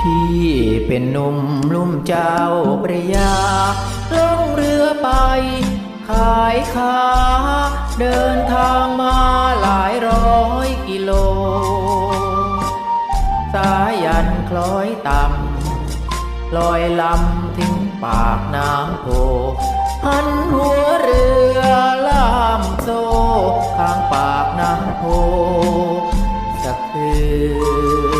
พี่เป็นหนุ่มลุ่มเจ้าพระยาล่องเรือไป ขายขาเดินทางมาหลายร้อยกิโล สายันคล้อยต่ำลอยลำถึงปากน้ำโพหันหัวเรือล่ามโซ่ข้างปากน้ำโพสักคืน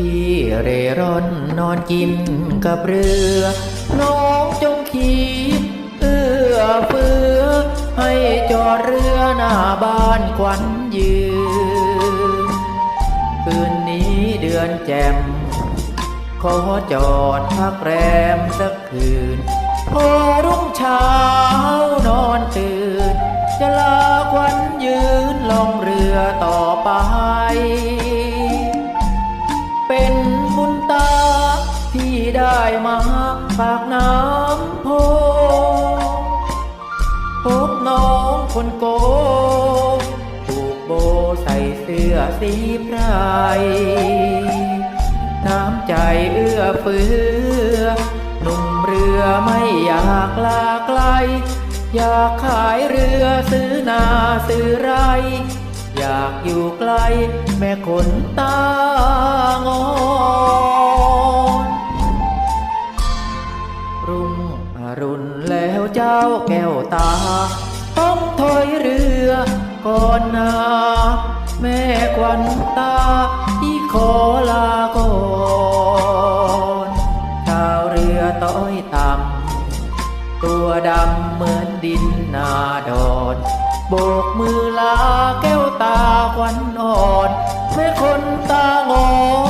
พี่เร่ร่อนนอนกินกับเรือ น้องจงคิดเอื้อเฟื้อ ให้จอดเรือหน้าบ้านควันยืน คืนนี้เดือนแจ่มขอจอดพักแรมสักคืน พอรุ่งเช้านอนตื่น จะลาควันยืนลองเรือต่อไป มาปากน้ำโพพบน้องคนโกผูกโบใส่เสื้อสีไพรน้ำใจเอื้อเฟื้อหนุ่มเรือไม่อยากลาไกล อยากขายเรือซื้อนาซื้อไร อยากอยู่ใกล้แม่คนตา รุ่งอรุณแล้วเจ้าแก้วตา ต้องถอยเรือก่อนนาแม่ควันตาที่ขอลาก่อนชาวเรือต้อยต่ำตัวดำเหมือนดินนาดอนโบกมือลาแก้วตาควันอ่อนแม่คนตางอน